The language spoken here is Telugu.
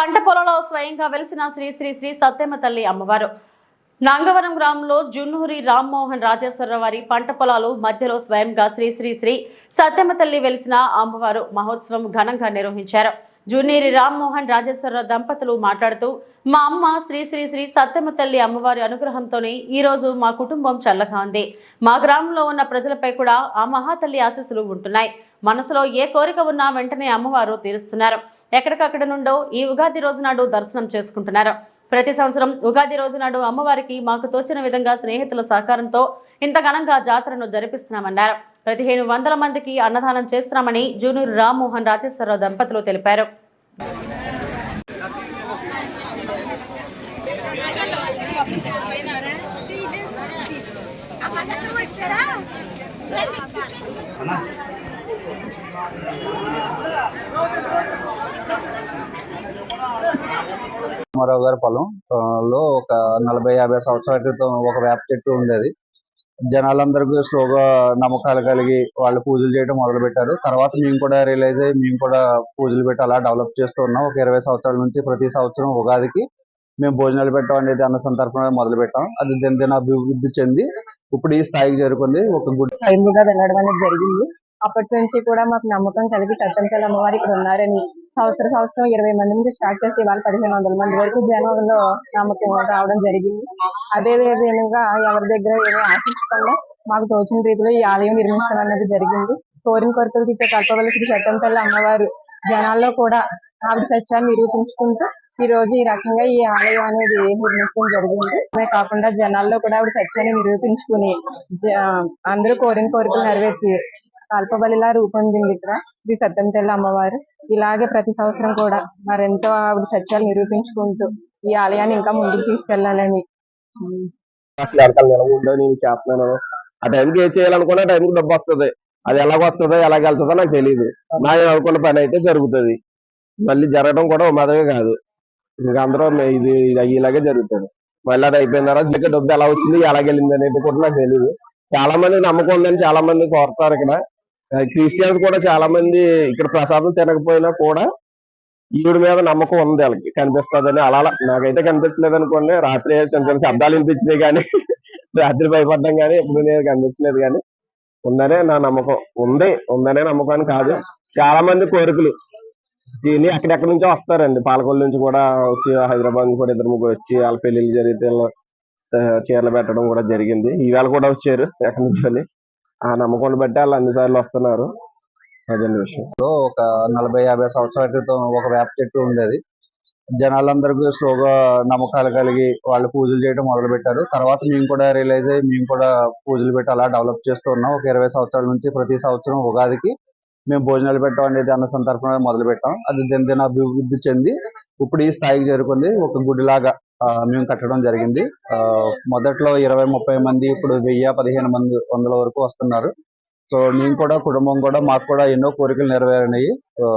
పంట పొలంలో స్వయంగా వెలిసిన శ్రీ శ్రీ శ్రీ సత్యమ్మ తల్లి అమ్మవారు. నాంగవరం గ్రామంలో జున్నూరి రామ్మోహన్ రాజేశ్వరరావు వారి పంట పొలాలు మధ్యలో స్వయంగా శ్రీ శ్రీ శ్రీ సత్యమ్మ తల్లి వెలిసిన అమ్మవారు మహోత్సవం ఘనంగా నిర్వహించారు. జున్నీరి రామ్మోహన్ రాజేశ్వరరావు దంపతులు మాట్లాడుతూ మా అమ్మ శ్రీ శ్రీ శ్రీ సత్యమ్మ తల్లి అమ్మవారి అనుగ్రహంతోనే ఈరోజు మా కుటుంబం చల్లగా ఉంది. మా గ్రామంలో ఉన్న ప్రజలపై కూడా ఆ మహాతల్లి ఆశీస్సులు ఉంటున్నాయి. మనసులో ఏ కోరిక ఉన్నా వెంటనే అమ్మవారు తీరుస్తున్నారు. ఎక్కడికక్కడ నుండో ఈ ఉగాది రోజు నాడు దర్శనం చేసుకుంటున్నారు. ప్రతి సంవత్సరం ఉగాది రోజు నాడు అమ్మవారికి మాకు తోచిన విధంగా స్నేహితుల సహకారంతో ఇంత ఘనంగా జాతరను జరిపిస్తున్నామన్నారు. పదిహేను వందల మందికి అన్నదానం చేస్తున్నామని జూనియర్ రామ్మోహన్ రాజేశ్వరరావు దంపతులు తెలిపారు. రామారావు గారి పొలం లో ఒక నలభై యాభై సంవత్సరాల క్రితం ఒక వేప చెట్టు ఉండేది. జనాలందరికీ స్లోగా నమ్మకాలు కలిగి వాళ్ళు పూజలు చేయడం మొదలు పెట్టారు తర్వాత మేము కూడా రియలైజ్ అయ్యి మేము కూడా పూజలు పెట్టి అలా డెవలప్ చేస్తూ ఉన్నాం. ఒక ఇరవై సంవత్సరాల నుంచి ప్రతి సంవత్సరం ఉగాదికి మేము భోజనాలు పెట్టడం అనేది అన్న సందర్భంగా మొదలు పెట్టాం అది దినదిన అభివృద్ధి చెంది ఇప్పుడు ఈ స్థాయికి చేరుకుంది. ఒక గుడ్ స్వయంగా వెళ్ళడం అనేది జరిగింది. అప్పటి నుంచి కూడా మాకు నమ్మకం కలిగి సత్యంతల అమ్మవారు ఇక్కడ ఉన్నారని సంవత్సర సంవత్సరం ఇరవై మంది నుంచి స్టార్ట్ చేసి ఇవాళ పదిహేను వందల మంది వరకు జనంలో నమ్మకం రావడం జరిగింది. అదే విధంగా ఎవరి దగ్గర ఏమీ ఆశించకుండా మాకు తోచిన రీతిలో ఈ ఆలయం నిర్మించడం అనేది జరిగింది. కోరిన కొరతలు తీర్చే కల్పవల్లి శ్రీ సత్యంతల్లి అమ్మవారు జనాల్లో కూడా ఆవిడ సత్యాన్ని నిరూపించుకుంటూ ఈ రోజు ఈ రకంగా ఈ ఆలయం అనేది నిర్మించడం జరిగింది. అదే కాకుండా జనాల్లో కూడా ఆవిడ సత్యాన్ని నిరూపించుకుని జ- అందరూ కోరిన కోరికలు నెరవేర్చి కల్పబలిలా రూపొందింది ఇక్కడ శ్రీ సత్యంతల్లి అమ్మవారు. ఇలాగే ప్రతి సంవత్సరం కూడా మరెంతో ఆవిడ సత్యాలు నిరూపించుకుంటూ ఈ ఆలయాన్ని ఇంకా ముందుకు తీసుకెళ్ళాలని నేను చేస్తున్నాను. ఆ టైంకి ఏం చేయాలనుకున్నా టైంకి డబ్బు వస్తుంది. అది ఎలాగ వస్తుందో ఎలాగ వెళ్తుందో నాకు తెలియదు నా అనుకున్న పని అయితే జరుగుతుంది. మళ్ళీ జరగడం కూడా ఓ మాదిరిగా కాదు. ఇంకా అందరూ ఇది ఇది ఇలాగే జరుగుతుంది. మళ్ళీ అది అయిపోయిన తర్వాత ఇంకా డబ్బు ఎలా వచ్చింది ఎలాగెళ్ళింది అనేది కూడా నాకు తెలియదు చాలా మంది నమ్మకం ఉందని చాలా మంది కోరుతారు ఇక్కడ. క్రిస్టియన్స్ కూడా చాలా మంది ఇక్కడ ప్రసాదం తినకపోయినా కూడా ఈవిడ మీద నమ్మకం ఉంది వాళ్ళకి. కనిపిస్తుందని అలా అలా నాకైతే కనిపించలేదు అనుకోండి రాత్రి చిన్న చిన్న శబ్దాలు వినిపించినాయి కానీ రాత్రి భయపడ్డం కానీ ఎప్పుడు నేను కనిపించలేదు కానీ ఉందనే నా నమ్మకం. ఉంది ఉందనే నమ్మకం కాదు. చాలా మంది కోరికలు దీన్ని ఎక్కడెక్కడి నుంచో వస్తారండి. పాలకొల్లు నుంచి కూడా వచ్చి హైదరాబాద్ నుంచి కూడా ఇద్దరు ముగ్గురు వచ్చి వాళ్ళ పెళ్ళిళ్ళు జరిగితే చీరలు పెట్టడం కూడా జరిగింది. ఈవేళ కూడా వచ్చారు ఎక్కడి నుంచి ఆ నమ్మకం బట్టి వాళ్ళు అన్ని సార్లు వస్తున్నారు. అదండి విషయం? ఒక నలభై యాభై సంవత్సరాల క్రితం ఒక వేప చెట్టు ఉండేది. జనాలందరికీ స్లోగా నమ్మకాలు కలిగి వాళ్ళు పూజలు చేయడం మొదలు పెట్టారు తర్వాత మేము కూడా రియలైజ్ అయ్యి మేము కూడా పూజలు పెట్టి అలా డెవలప్ చేస్తూ ఉన్నాం. ఒక ఇరవై సంవత్సరాల నుంచి ప్రతి సంవత్సరం ఉగాదికి మేము భోజనాలు పెట్టడం అనేది అన్న సందర్భంగా మొదలు పెట్టాం అది దినదిన అభివృద్ధి చెంది ఇప్పుడు ఈ స్థాయికి చేరుకుంది. ఒక గుడిలాగా మేము కట్టడం జరిగింది. ఆ, మొదట్లో ఇరవై ముప్పై మంది ఇప్పుడు వెయ్యి పదిహేను మంది వందల వరకు వస్తున్నారు. సో మేము కూడా కుటుంబం కూడా మాకు కూడా ఎన్నో కోరికలు నెరవేరినాయి.